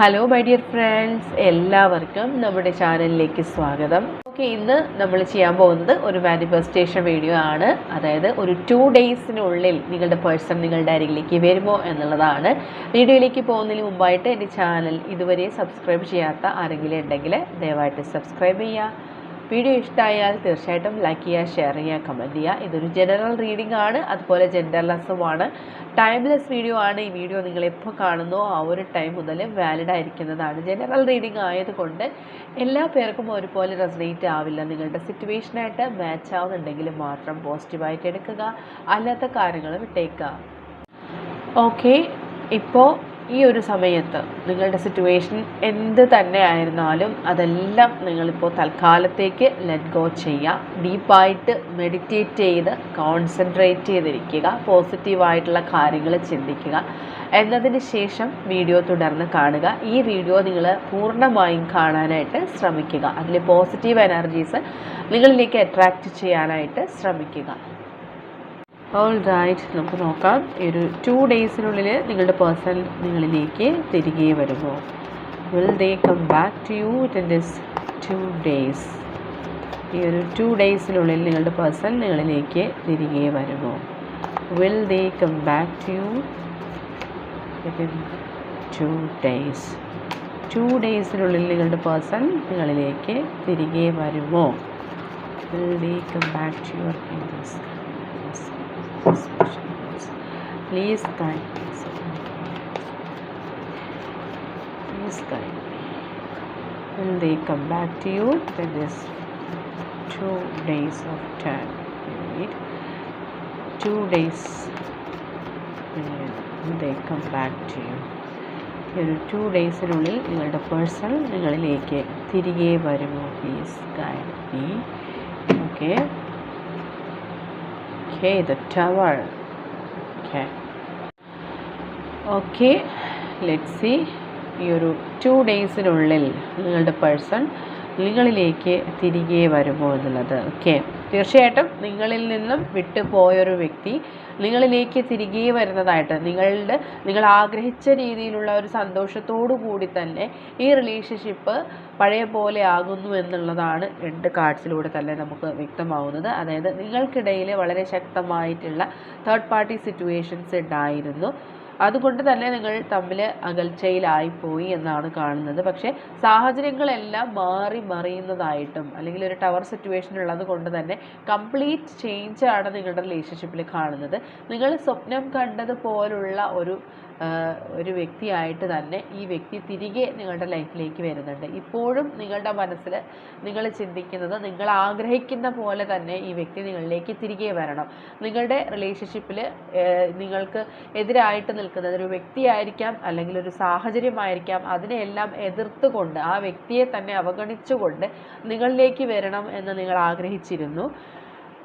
Hello my dear friends എല്ലാവർക്കും നമ്മുടെ ചാനലിലേക്ക് സ്വാഗതം. ഓക്കെ ഇന്ന് നമ്മൾ ചെയ്യാൻ പോകുന്നത് ഒരു മാനിഫെസ്റ്റേഷൻ വീഡിയോ ആണ്. അതായത് ഒരു ടു ഡേയ്സിനുള്ളിൽ നിങ്ങളുടെ പേഴ്സൺ നിങ്ങളുടെ അരികിലേക്ക് വരുമോ എന്നുള്ളതാണ്. വീഡിയോയിലേക്ക് പോകുന്നതിന് മുമ്പായിട്ട് എന്റെ ചാനൽ ഇതുവരെ സബ്സ്ക്രൈബ് ചെയ്യാത്ത ആരെങ്കിലും ഉണ്ടെങ്കിൽ ദയവായിട്ട് സബ്സ്ക്രൈബ് ചെയ്യുക. വീഡിയോ ഇഷ്ടമായാൽ തീർച്ചയായിട്ടും ലൈക്ക് ചെയ്യുക ഷെയർ ചെയ്യുക കമന്റ് ചെയ്യുക. ഇതൊരു ജനറൽ റീഡിംഗ് ആണ്. അതുപോലെ ജെൻഡർലെസ്സുമാണ് ടൈംലെസ് വീഡിയോ ആണ്. ഈ വീഡിയോ നിങ്ങൾ എപ്പോൾ കാണുന്നോ ആ ഒരു ടൈം മുതൽ വാലിഡ് ആയിരിക്കുന്നതാണ്. ജനറൽ റീഡിംഗ് ആയതുകൊണ്ട് എല്ലാ പേർക്കും ഒരുപോലെ റെസനേറ്റ് ആവില്ല. നിങ്ങളുടെ സിറ്റുവേഷനായിട്ട് മാച്ച് ആവുന്നുണ്ടെങ്കിൽ മാത്രം പോസിറ്റീവായിട്ട് എടുക്കുക. അല്ലാത്ത കാര്യങ്ങൾ വിട്ടേക്കുക ഓക്കെ ഇപ്പോൾ ഈ ഒരു സമയത്ത് നിങ്ങളുടെ സിറ്റുവേഷൻ എന്ത് തന്നെ ആയിരുന്നാലും അതെല്ലാം നിങ്ങളിപ്പോൾ തൽക്കാലത്തേക്ക് ലെറ്റ് ഗോ ചെയ്യുക ഡീപ്പായിട്ട് മെഡിറ്റേറ്റ് ചെയ്ത് കോൺസെൻട്രേറ്റ് ചെയ്തിരിക്കുക. പോസിറ്റീവായിട്ടുള്ള കാര്യങ്ങൾ ചിന്തിക്കുക. എന്നതിന് ശേഷം വീഡിയോ തുടർന്ന് കാണുക. ഈ വീഡിയോ നിങ്ങൾ പൂർണമായും കാണാനായിട്ട് ശ്രമിക്കുക. അതിൽ പോസിറ്റീവ് എനർജീസ് നിങ്ങളിലേക്ക് അട്രാക്റ്റ് ചെയ്യാനായിട്ട് ശ്രമിക്കുക. ഓൾ റൈറ്റ് നമുക്ക് നോക്കാം. ഈ ഒരു ടു ഡേയ്സിനുള്ളിൽ നിങ്ങളുടെ പേഴ്സൺ നിങ്ങളിലേക്ക് തിരികെ വരുമോ will they come back to you it in this two days ഈ ഒരു ടു ഡേയ്സിനുള്ളിൽ നിങ്ങളുടെ പേഴ്സൺ നിങ്ങളിലേക്ക് തിരികെ വരുമോ will they come back to you within two days two ഡേയ്സിനുള്ളിൽ നിങ്ങളുടെ പേഴ്സൺ നിങ്ങളിലേക്ക് തിരികെ വരുമോ? Will they come back to your in me. Please guide me. Will they come back to you in is two days of time need Two days. They come back to you? ഈ ഒരു two ഡേയ്സിനുള്ളിൽ നിങ്ങളുടെ person നിങ്ങളിലേക്ക് തിരികെ വരുമോ please guide me okay Okay, the tower. Okay. Okay let see ഈ ഒരു two ഡേയ്സിനുള്ളിൽ നിങ്ങളുടെ പേഴ്സൺ നിങ്ങളിലേക്ക് തിരികെ വരുമോ എന്നുള്ളത് ഓക്കെ തീർച്ചയായിട്ടും നിങ്ങളിൽ നിന്നും വിട്ടുപോയൊരു വ്യക്തി നിങ്ങളിലേക്ക് തിരികെ വരുന്നതായിട്ട് നിങ്ങളുടെ നിങ്ങൾ ആഗ്രഹിച്ച രീതിയിലുള്ള ഒരു സന്തോഷത്തോടു കൂടി തന്നെ ഈ റിലേഷൻഷിപ്പ് പഴയ പോലെ ആകുന്നു എന്നുള്ളതാണ് രണ്ട് കാർഡ്സിലൂടെ തന്നെ നമുക്ക് വ്യക്തമാവുന്നത്. അതായത് നിങ്ങൾക്കിടയിൽ വളരെ ശക്തമായിട്ടുള്ള തേർഡ് പാർട്ടി സിറ്റുവേഷൻസ് ഉണ്ടായിരുന്നു. അതുകൊണ്ട് തന്നെ നിങ്ങൾ തമ്മിൽ അകൽച്ചയിലായിപ്പോയി എന്നാണ് കാണുന്നത്. പക്ഷേ സാഹചര്യങ്ങളെല്ലാം മാറി മറിയുന്നതായിട്ടും അല്ലെങ്കിൽ ഒരു ടവർ സിറ്റുവേഷൻ ഉള്ളത് കൊണ്ട് തന്നെ കംപ്ലീറ്റ് ചേഞ്ച് ആണ് നിങ്ങളുടെ റിലേഷൻഷിപ്പിൽ കാണുന്നത്. നിങ്ങൾ സ്വപ്നം കണ്ടതുപോലുള്ള ഒരു ഒരു വ്യക്തിയായിട്ട് തന്നെ ഈ വ്യക്തി തിരികെ നിങ്ങളുടെ ലൈഫിലേക്ക് വരുന്നുണ്ട്. ഇപ്പോഴും നിങ്ങളുടെ മനസ്സിൽ നിങ്ങൾ ചിന്തിക്കുന്നത് നിങ്ങൾ ആഗ്രഹിക്കുന്ന പോലെ തന്നെ ഈ വ്യക്തി നിങ്ങളിലേക്ക് തിരികെ വരണം. നിങ്ങളുടെ റിലേഷൻഷിപ്പിൽ നിങ്ങൾക്ക് എതിരായിട്ട് നിൽക്കുന്നത് ഒരു വ്യക്തിയായിരിക്കാം അല്ലെങ്കിൽ ഒരു സാഹചര്യമായിരിക്കാം. അതിനെയെല്ലാം എതിർത്തുകൊണ്ട് ആ വ്യക്തിയെ തന്നെ അവഗണിച്ചുകൊണ്ട് നിങ്ങളിലേക്ക് വരണം എന്ന് നിങ്ങൾ ആഗ്രഹിച്ചിരുന്നു.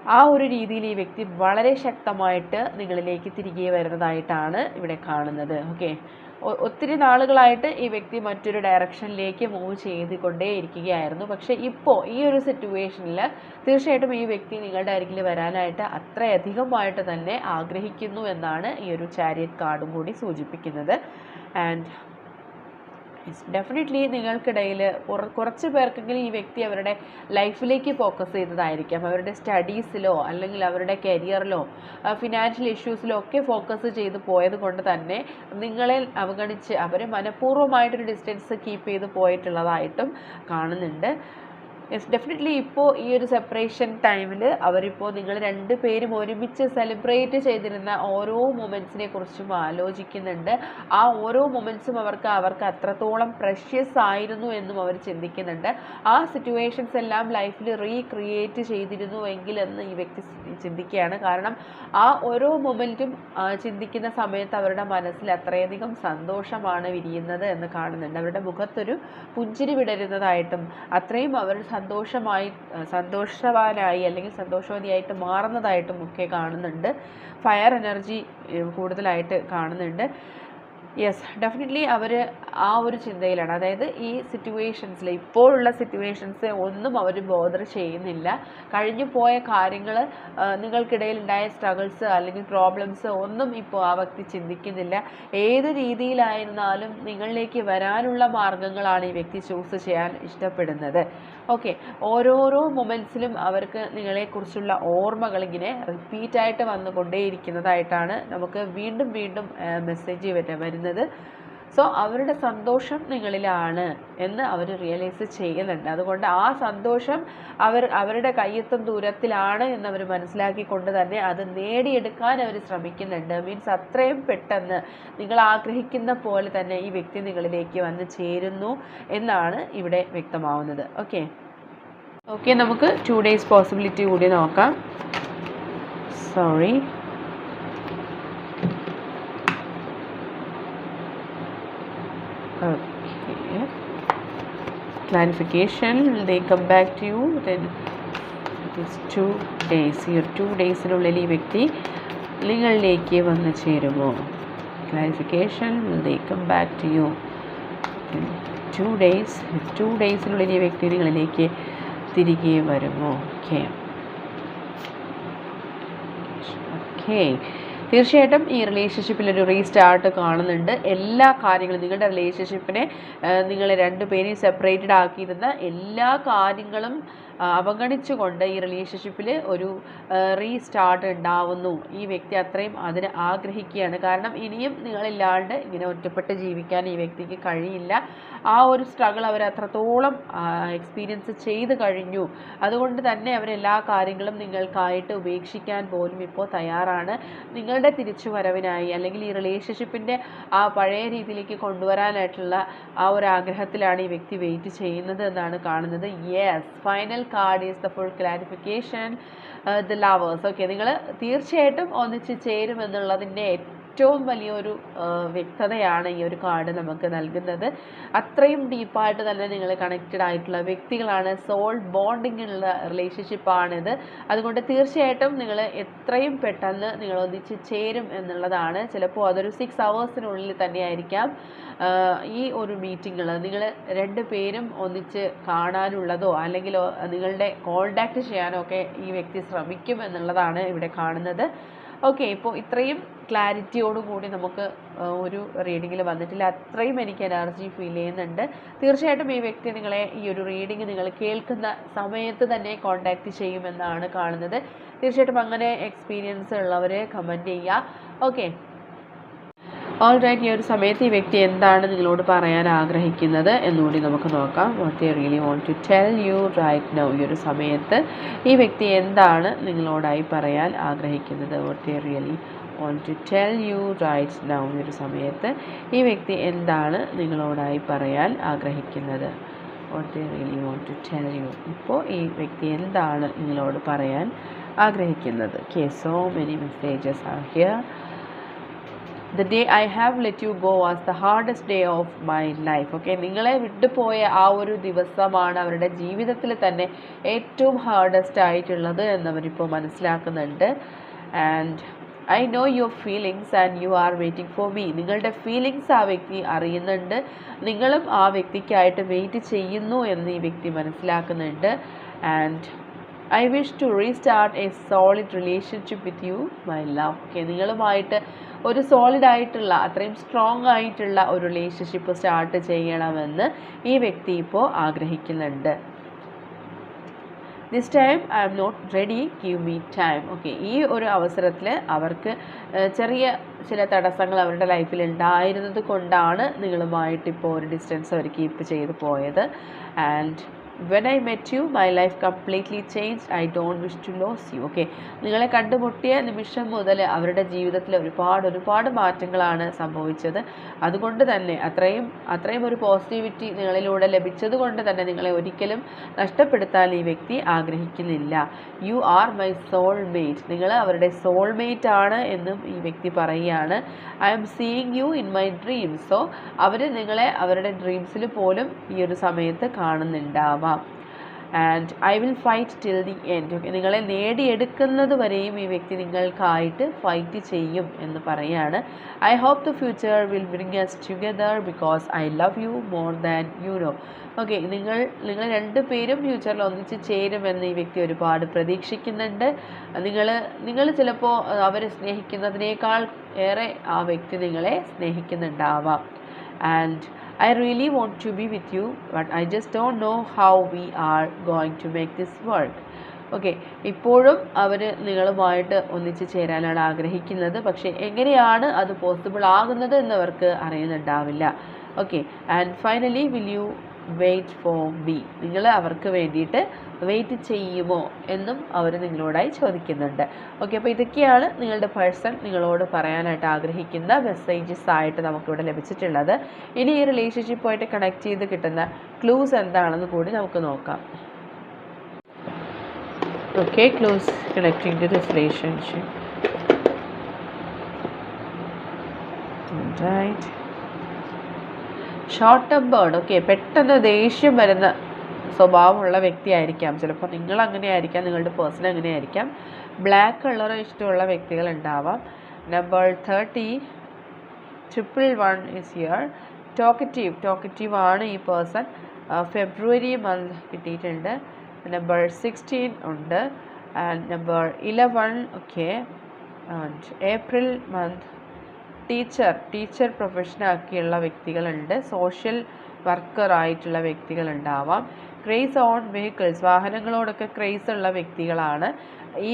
ആ ഒരു രീതിയിൽ ഈ വ്യക്തി വളരെ ശക്തമായിട്ട് നിങ്ങളിലേക്ക് തിരികെ വരുന്നതായിട്ടാണ് ഇവിടെ കാണുന്നത്. ഓക്കെ ഒത്തിരി നാളുകളായിട്ട് ഈ വ്യക്തി മറ്റൊരു ഡയറക്ഷനിലേക്ക് മൂവ് ചെയ്തുകൊണ്ടേ ഇരിക്കുകയായിരുന്നു പക്ഷേ ഇപ്പോൾ ഈ ഒരു സിറ്റുവേഷനിൽ തീർച്ചയായിട്ടും ഈ വ്യക്തി നിങ്ങളുടെ അരികിൽ വരാനായിട്ട് അത്രയധികമായിട്ട് തന്നെ ആഗ്രഹിക്കുന്നു എന്നാണ് ഈ ഒരു ചാരിയറ്റ് കാർഡും കൂടി സൂചിപ്പിക്കുന്നത്. ആൻഡ് ഡെഫിനറ്റ്ലി നിങ്ങൾക്കിടയിൽ കുറച്ച് പേർക്കെങ്കിലും ഈ വ്യക്തി അവരുടെ ലൈഫിലേക്ക് ഫോക്കസ് ചെയ്തതായിരിക്കാം. അവരുടെ സ്റ്റഡീസിലോ അല്ലെങ്കിൽ അവരുടെ കരിയറിലോ ഫിനാൻഷ്യൽ ഇഷ്യൂസിലോ ഒക്കെ ഫോക്കസ് ചെയ്ത് പോയത് കൊണ്ട് തന്നെ നിങ്ങളെ അവഗണിച്ച് അവർ മനഃപൂർവമായിട്ടൊരു ഡിസ്റ്റൻസ് കീപ്പ് ചെയ്ത് പോയിട്ടുള്ളതായിട്ടും കാണുന്നുണ്ട്. യെസ് ഡെഫിനറ്റ്ലി ഇപ്പോൾ ഈ ഒരു സെപ്പറേഷൻ ടൈമിൽ അവരിപ്പോൾ നിങ്ങൾ രണ്ട് പേരും ഒരുമിച്ച് സെലിബ്രേറ്റ് ചെയ്തിരുന്ന ഓരോ മൊമെന്റ്സിനെ കുറിച്ചും ആലോചിക്കുന്നുണ്ട്. ആ ഓരോ മൊമെന്റ്സും അവർക്ക് അവർക്ക് അത്രത്തോളം പ്രഷ്യസ് ആയിരുന്നു എന്നും അവർ ചിന്തിക്കുന്നുണ്ട്. ആ സിറ്റുവേഷൻസ് എല്ലാം ലൈഫിൽ റീക്രിയേറ്റ് ചെയ്തിരുന്നുവെങ്കിൽ എന്ന് ഈ വ്യക്തി ചിന്തിക്കുകയാണ്. കാരണം ആ ഓരോ മൊമെന്റും ചിന്തിക്കുന്ന സമയത്ത് അവരുടെ മനസ്സിൽ അത്രയധികം സന്തോഷമാണ് വിരിയുന്നത് എന്ന് കാണുന്നുണ്ട്. അവരുടെ മുഖത്തൊരു പുഞ്ചിരി വിടരുന്നതായിട്ടും അത്രയും അവർ സന്തോഷമായി സന്തോഷവാനായി അല്ലെങ്കിൽ സന്തോഷവതിയായിട്ട് മാറുന്നതായിട്ടും ഒക്കെ കാണുന്നുണ്ട്. ഫയർ എനർജി കൂടുതലായിട്ട് കാണുന്നുണ്ട്. യെസ് ഡെഫിനറ്റ്ലി അവർ ആ ഒരു ചിന്തയിലാണ്. അതായത് ഈ സിറ്റുവേഷൻസിൽ ഇപ്പോഴുള്ള സിറ്റുവേഷൻസ് ഒന്നും അവർ ബോധർ ചെയ്യുന്നില്ല. കഴിഞ്ഞു പോയ കാര്യങ്ങൾ നിങ്ങൾക്കിടയിൽ ഉണ്ടായ സ്ട്രഗിൾസ് അല്ലെങ്കിൽ പ്രോബ്ലംസ് ഒന്നും ഇപ്പോൾ ആ വ്യക്തി ചിന്തിക്കുന്നില്ല. ഏത് രീതിയിലായിരുന്നാലും നിങ്ങളിലേക്ക് വരാനുള്ള മാർഗങ്ങളാണ് ഈ വ്യക്തി ചൂസ് ചെയ്യാൻ ഇഷ്ടപ്പെടുന്നത്. ഓക്കെ ഓരോരോ മൊമെന്റ്സിലും അവർക്ക് നിങ്ങളെക്കുറിച്ചുള്ള ഓർമ്മകൾ ഇങ്ങനെ റിപ്പീറ്റായിട്ട് വന്നുകൊണ്ടേയിരിക്കുന്നതായിട്ടാണ് നമുക്ക് വീണ്ടും വീണ്ടും മെസ്സേജ് വരുന്നത്. സോ അവരുടെ സന്തോഷം നിങ്ങളിലാണ് എന്ന് അവർ റിയലൈസ് ചെയ്യുന്നുണ്ട്. അതുകൊണ്ട് ആ സന്തോഷം അവർ അവരുടെ കയ്യെത്തും ദൂരത്തിലാണ് എന്നവർ മനസ്സിലാക്കിക്കൊണ്ട് തന്നെ അത് നേടിയെടുക്കാൻ അവർ ശ്രമിക്കുന്നുണ്ട്. മീൻസ് അത്രയും പെട്ടെന്ന് നിങ്ങൾ ആഗ്രഹിക്കുന്ന പോലെ തന്നെ ഈ വ്യക്തി നിങ്ങളിലേക്ക് വന്ന് ചേരുന്നു എന്നാണ് ഇവിടെ വ്യക്തമാവുന്നത്. ഓക്കെ ഓക്കെ നമുക്ക് ടു ഡേയ്സ് പോസിബിലിറ്റി കൂടി നോക്കാം. Sorry okay. Clarification. They come back to you then it is two days? Two ഡേയ്സിനുള്ളിൽ ഈ വ്യക്തി നിങ്ങളിലേക്ക് വന്നു ചേരുമോ? Clarification they come back to you two days two ഡേയ്സിനുള്ളിൽ ഈ വ്യക്തി നിങ്ങളിലേക്ക് തിരികെ വരുമോ? ഓക്കെ ഓക്കെ തീർച്ചയായിട്ടും ഈ റിലേഷൻഷിപ്പിൽ ഒരു റീസ്റ്റാർട്ട് കാണുന്നുണ്ട്. എല്ലാ കാര്യങ്ങളും നിങ്ങളുടെ റിലേഷൻഷിപ്പിനെ നിങ്ങളെ രണ്ടുപേരെയും സെപ്പറേറ്റഡ് ആക്കിയിരുന്ന എല്ലാ കാര്യങ്ങളും അവഗണിച്ചുകൊണ്ട് ഈ റിലേഷൻഷിപ്പിൽ ഒരു റീസ്റ്റാർട്ട് ഉണ്ടാവുന്നു. ഈ വ്യക്തി അത്രയും അതിന് ആഗ്രഹിക്കുകയാണ്. കാരണം ഇനിയും നിങ്ങളില്ലാണ്ട് ഇങ്ങനെ ഒറ്റപ്പെട്ട് ജീവിക്കാൻ ഈ വ്യക്തിക്ക് കഴിയില്ല. ആ ഒരു സ്ട്രഗിൾ അവർ അത്രത്തോളം എക്സ്പീരിയൻസ് ചെയ്ത് കഴിഞ്ഞു. അതുകൊണ്ട് തന്നെ അവരെല്ലാ കാര്യങ്ങളും നിങ്ങൾക്കായിട്ട് ഉപേക്ഷിക്കാൻ പോലും ഇപ്പോൾ തയ്യാറാണ്. നിങ്ങളുടെ തിരിച്ചു തിരിച്ചുവരവിനായി അല്ലെങ്കിൽ ഈ റിലേഷൻഷിപ്പിന്റെ ആ പഴയ രീതിയിലേക്ക് കൊണ്ടുവരാനായിട്ടുള്ള ആ ഒരു ആഗ്രഹത്തിലാണ് ഈ വ്യക്തി വെയിറ്റ് ചെയ്യുന്നത് എന്നാണ് കാണുന്നത്. Yes final card is the full clarification the lovers okay നിങ്ങൾ തീർച്ചയായിട്ടും ഒന്നിച്ച് ചേരുമെന്നുള്ളതിന്റെ ഏറ്റവും വലിയൊരു വ്യക്തതയാണ് ഈ ഒരു കാർഡ് നമുക്ക് നൽകുന്നത്. അത്രയും ഡീപ്പായിട്ട് തന്നെ നിങ്ങൾ കണക്റ്റഡ് ആയിട്ടുള്ള വ്യക്തികളാണ്. സോൾ ബോണ്ടിങ് ഉള്ള റിലേഷൻഷിപ്പാണിത് അതുകൊണ്ട് തീർച്ചയായിട്ടും നിങ്ങൾ എത്രയും പെട്ടെന്ന് നിങ്ങൾ ഒന്നിച്ച് ചേരും എന്നുള്ളതാണ്. ചിലപ്പോൾ അതൊരു സിക്സ് അവേഴ്സിനുള്ളിൽ തന്നെയായിരിക്കാം. ഈ ഒരു മീറ്റിങ്ങുകൾ നിങ്ങൾ രണ്ട് പേരും ഒന്നിച്ച് കാണാനുള്ളതോ അല്ലെങ്കിൽ നിങ്ങളുടെ കോണ്ടാക്ട് ചെയ്യാനോ ഒക്കെ ഈ വ്യക്തി ശ്രമിക്കും എന്നുള്ളതാണ് ഇവിടെ കാണുന്നത്. ഓക്കെ ഇപ്പോൾ ഇത്രയും ക്ലാരിറ്റിയോടുകൂടി നമുക്ക് ഒരു റീഡിങ്ങിൽ വന്നിട്ടില്ല. അത്രയും എനിക്ക് എനർജി ഫീൽ ചെയ്യുന്നുണ്ട്. തീർച്ചയായിട്ടും ഈ വ്യക്തി നിങ്ങളെ ഈ ഒരു റീഡിങ് നിങ്ങൾ കേൾക്കുന്ന സമയത്ത് തന്നെ കോണ്ടാക്ട് ചെയ്യുമെന്നാണ് കാണുന്നത്. തീർച്ചയായിട്ടും അങ്ങനെ എക്സ്പീരിയൻസ് ഉള്ളവർ കമന്റ് ചെയ്യുക. ഓക്കെ ഓൾ റൈറ്റ് ഈ ഒരു സമയത്ത് ഈ വ്യക്തി എന്താണ് നിങ്ങളോട് പറയാൻ ആഗ്രഹിക്കുന്നത് എന്നുകൂടി നമുക്ക് നോക്കാം. What they really want to tell you right now ഈ ഒരു സമയത്ത് ഈ വ്യക്തി എന്താണ് നിങ്ങളോടായി പറയാൻ ആഗ്രഹിക്കുന്നത്? What they really want to tell you right now ഈ ഒരു സമയത്ത് ഈ വ്യക്തി എന്താണ് നിങ്ങളോടായി പറയാൻ ആഗ്രഹിക്കുന്നത്? What they really want to tell you ഇപ്പോൾ ഈ വ്യക്തി എന്താണ് നിങ്ങളോട് പറയാൻ ആഗ്രഹിക്കുന്നത്? K so many messages are here the day I have let you go was the hardest day of my life okay നിങ്ങളെ വിട്ടുപോയ ആ ഒരു ദിവസമാണ് അവരുടെ ജീവിതത്തിൽ തന്നെ ഏറ്റവും ഹാർഡസ്റ്റ് ആയിട്ടുള്ളത് എന്നവരിപ്പോൾ മനസ്സിലാക്കുന്നുണ്ട്. And I know your feelings and you are waiting for me നിങ്ങളുടെ ഫീലിങ്സ് ആ വ്യക്തി അറിയുന്നുണ്ട്. നിങ്ങളും ആ വ്യക്തിക്കായിട്ട് വെയിറ്റ് ചെയ്യുന്നു എന്ന് ഈ വ്യക്തി മനസ്സിലാക്കുന്നുണ്ട്. And I wish to restart a solid relationship with you my love okay നിങ്ങളുമായിട്ട് ഒരു സോളിഡ് ആയിട്ടുള്ള അത്രയും സ്ട്രോങ് ആയിട്ടുള്ള ഒരു റിലേഷൻഷിപ്പ് സ്റ്റാർട്ട് ചെയ്യണമെന്ന് ഈ വ്യക്തി ഇപ്പോൾ ആഗ്രഹിക്കുന്നുണ്ട്. This time I'm not ready give me time okay ഈ ഒരു അവസരത്തിൽ അവർക്ക് ചെറിയ ചില തടസ്സങ്ങൾ അവരുടെ ലൈഫിൽ ഉണ്ടായിരുന്നത് കൊണ്ടാണ് നിങ്ങളുമായിട്ട് ഇപ്പോൾ ഒരു ഡിസ്റ്റൻസ് അവർ കീപ്പ് ചെയ്ത് പോയത്. And when I met you my life completely change I don't wish to lose you okay നിങ്ങളെ കണ്ടുമുട്ടിയ നിമിഷം മുതൽ അവരുടെ ജീവിതത്തിൽ ഒരുപാട് ഒരുപാട് മാറ്റങ്ങളാണ് സംഭവിച്ചത്. അതുകൊണ്ട് തന്നെ അത്രയും അത്രയും ഒരു പോസിറ്റിവിറ്റി നിങ്ങളിലൂടെ ലഭിച്ചത് കൊണ്ട് തന്നെ നിങ്ങളെ ഒരിക്കലും നഷ്ടപ്പെടുത്താൻ ഈ വ്യക്തി ആഗ്രഹിക്കുന്നില്ല. You are my soul mate നിങ്ങൾ അവരുടെ സോൾ മേറ്റ് ആണ് എന്നും ഈ വ്യക്തി പറയുകയാണ്. I'm seeing you in my dreams so അവർ നിങ്ങളെ അവരുടെ ഡ്രീംസിൽ പോലും ഈ ഒരു സമയത്ത് കാണുന്നുണ്ടാവാം. And I will fight till the end okay നിങ്ങളെ നേടിയെടുക്കുന്നത് വരെയും ഈ വ്യക്തി നിങ്ങൾക്കായിട്ട് ഫൈറ്റ് ചെയ്യും എന്ന് പറയാണ്. I hope the future will bring us together because I love you more than you know okay നിങ്ങൾ നിങ്ങൾ രണ്ട് പേരും ഫ്യൂച്ചറിൽ ഒന്നിച്ച് ചേരുമെന്ന് ഈ വ്യക്തി ഒരുപാട് പ്രതീക്ഷിക്കുന്നുണ്ട്. നിങ്ങൾ നിങ്ങൾ ചിലപ്പോൾ അവരെ സ്നേഹിക്കുന്നതിനേക്കാൾ ഏറെ ആ വ്യക്തി നിങ്ങളെ സ്നേഹിക്കുന്നുണ്ടാവാം. And I really want to be with you, but I just don't know how we are going to make this work. Okay ഇപ്പോഴും അവർ നിങ്ങളുമായിട്ട് ഒന്നിച്ച് ചേരാനാണ് ആഗ്രഹിക്കുന്നത് പക്ഷേ എങ്ങനെയാണ് അത് പോസിബിൾ ആകുന്നത് എന്നവർക്ക് അറിയുന്നുണ്ടാവില്ല okay and finally will you wait for be നിങ്ങൾ അവർക്ക് വേണ്ടിയിട്ട് വെയിറ്റ് ചെയ്യുമോ എന്നും അവർ നിങ്ങളോടായി ചോദിക്കുന്നുണ്ട്. ഓക്കെ അപ്പോൾ ഇതൊക്കെയാണ് നിങ്ങളുടെ പേഴ്സൺ നിങ്ങളോട് പറയാനായിട്ട് ആഗ്രഹിക്കുന്ന മെസ്സേജസ് ആയിട്ട് നമുക്കിവിടെ ലഭിച്ചിട്ടുള്ളത്. ഇനി ഈ റിലേഷൻഷിപ്പുമായിട്ട് കണക്ട് ചെയ്ത് കിട്ടുന്ന ക്ലൂസ് എന്താണെന്ന് കൂടി നമുക്ക് നോക്കാം. Okay clues connecting to this relationship right short tempered okay പെട്ടെന്ന് ദേഷ്യം വരുന്ന സ്വഭാവമുള്ള വ്യക്തിയായിരിക്കാം. ചിലപ്പോൾ നിങ്ങൾ അങ്ങനെ ആയിരിക്കാം നിങ്ങളുടെ പേഴ്സൺ അങ്ങനെ ആയിരിക്കാം ബ്ലാക്ക് കളർ ഇഷ്ടമുള്ള വ്യക്തികൾ ഉണ്ടാവാം. Number thirty triple one is here talkative talkative ആണ് ഈ പേഴ്സൺ ഫെബ്രുവരി മന്ത് കിട്ടിയിട്ടുണ്ട്. നമ്പർ സിക്സ്റ്റീൻ ഉണ്ട്. And number eleven okay and April month teacher teacher പ്രൊഫഷനാക്കിയുള്ള വ്യക്തികളുണ്ട്. സോഷ്യൽ വർക്കർ ആയിട്ടുള്ള വ്യക്തികളുണ്ടാവാം. ക്രേസ് ഓൺ വെഹിക്കിൾസ് വാഹനങ്ങളോടൊക്കെ ക്രേസ് ഉള്ള വ്യക്തികളാണ്.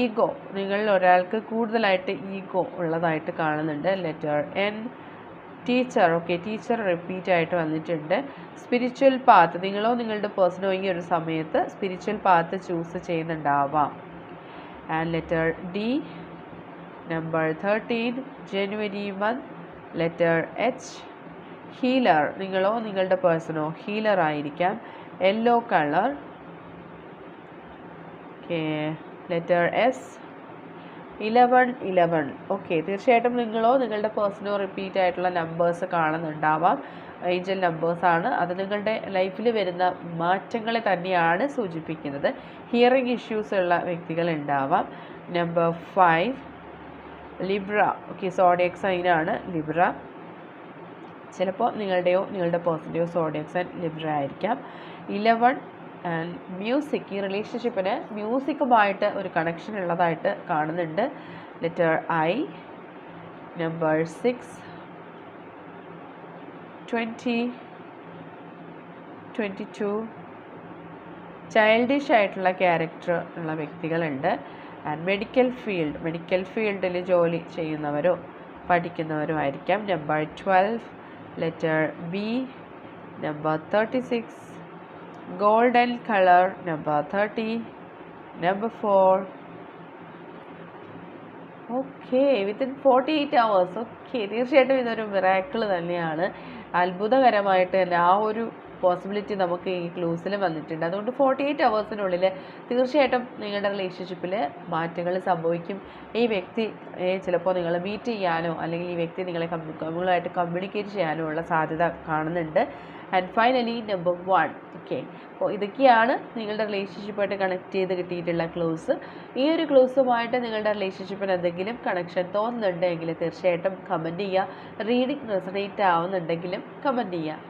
ഈഗോ നിങ്ങളിൽ ഒരാൾക്ക് കൂടുതലായിട്ട് ഈഗോ ഉള്ളതായിട്ട് കാണുന്നുണ്ട്. Letter N teacher okay teacher repeat ആയിട്ട് വന്നിട്ടുണ്ട്. സ്പിരിച്വൽ പാത്ത് നിങ്ങളോ നിങ്ങളുടെ പേഴ്സണോ ഈ ഒരു സമയത്ത് spiritual path choose ചെയ്യുന്നുണ്ടാവാം. And letter D number thirteen January month letter H healer നിങ്ങളോ നിങ്ങളുടെ പേഴ്സണോ ഹീലർ ആയിരിക്കാം. Yellow colour okay letter S eleven eleven okay തീർച്ചയായിട്ടും നിങ്ങളോ നിങ്ങളുടെ പേഴ്സണോ റിപ്പീറ്റ് ആയിട്ടുള്ള നമ്പേഴ്സ് കാണുന്നുണ്ടാവാം. ഏഞ്ചൽ നമ്പേഴ്സാണ് അത് നിങ്ങളുടെ ലൈഫിൽ വരുന്ന മാറ്റങ്ങളെ തന്നെയാണ് സൂചിപ്പിക്കുന്നത്. ഹിയറിംഗ് ഇഷ്യൂസ് ഉള്ള വ്യക്തികൾ ഉണ്ടാവാം. Number five Libra okay zodiac സൈനാണ് Libra ചിലപ്പോൾ നിങ്ങളുടെയോ നിങ്ങളുടെ പേഴ്സന്റെയോ സോഡിയക് സൈൻ ലിബ്ര ആയിരിക്കാം. ഇലവൺ ആൻഡ് മ്യൂസിക് ഈ റിലേഷൻഷിപ്പിന് മ്യൂസിക്കുമായിട്ട് ഒരു കണക്ഷൻ ഉള്ളതായിട്ട് കാണുന്നുണ്ട്. Letter I number six twenty twenty two childish ആയിട്ടുള്ള ക്യാരക്ടർ ഉള്ള വ്യക്തികളുണ്ട്. ആൻഡ് മെഡിക്കൽ ഫീൽഡ് മെഡിക്കൽ ഫീൽഡിൽ ജോലി ചെയ്യുന്നവരോ പഠിക്കുന്നവരോ ആയിരിക്കാം number twelve letter B number thirty six golden colour number thirty number four okay within forty eight hours okay തീർച്ചയായിട്ടും ഇതൊരു മിറാക്കിൾ തന്നെയാണ്. അത്ഭുതകരമായിട്ട് തന്നെ ആ ഒരു പോസിബിലിറ്റി നമുക്ക് ഈ ക്ലൂസിൽ വന്നിട്ടുണ്ട്. അതുകൊണ്ട് ഫോർട്ടി എയ്റ്റ് അവേഴ്സിനുള്ളിൽ തീർച്ചയായിട്ടും നിങ്ങളുടെ റിലേഷൻഷിപ്പിൽ മാറ്റങ്ങൾ സംഭവിക്കും. ഈ വ്യക്തി ചിലപ്പോൾ നിങ്ങൾ മീറ്റ് ചെയ്യാനോ അല്ലെങ്കിൽ ഈ വ്യക്തി നിങ്ങളെ നിങ്ങളുമായിട്ട് കമ്മ്യൂണിക്കേറ്റ് ചെയ്യാനോ ഉള്ള സാധ്യത കാണുന്നുണ്ട്. And finally number one okay അപ്പോൾ ഇതൊക്കെയാണ് നിങ്ങളുടെ റിലേഷൻഷിപ്പായിട്ട് കണക്ട് ചെയ്ത് കിട്ടിയിട്ടുള്ള ക്ലൂസ് ഈ ഒരു ക്ലൂസുമായിട്ട് നിങ്ങളുടെ റിലേഷൻഷിപ്പിന് എന്തെങ്കിലും കണക്ഷൻ തോന്നുന്നുണ്ടെങ്കിൽ തീർച്ചയായിട്ടും കമന്റ് ചെയ്യുക. റീഡിങ് റെസണേറ്റ് ആവുന്നുണ്ടെങ്കിലും കമന്റ് ചെയ്യുക.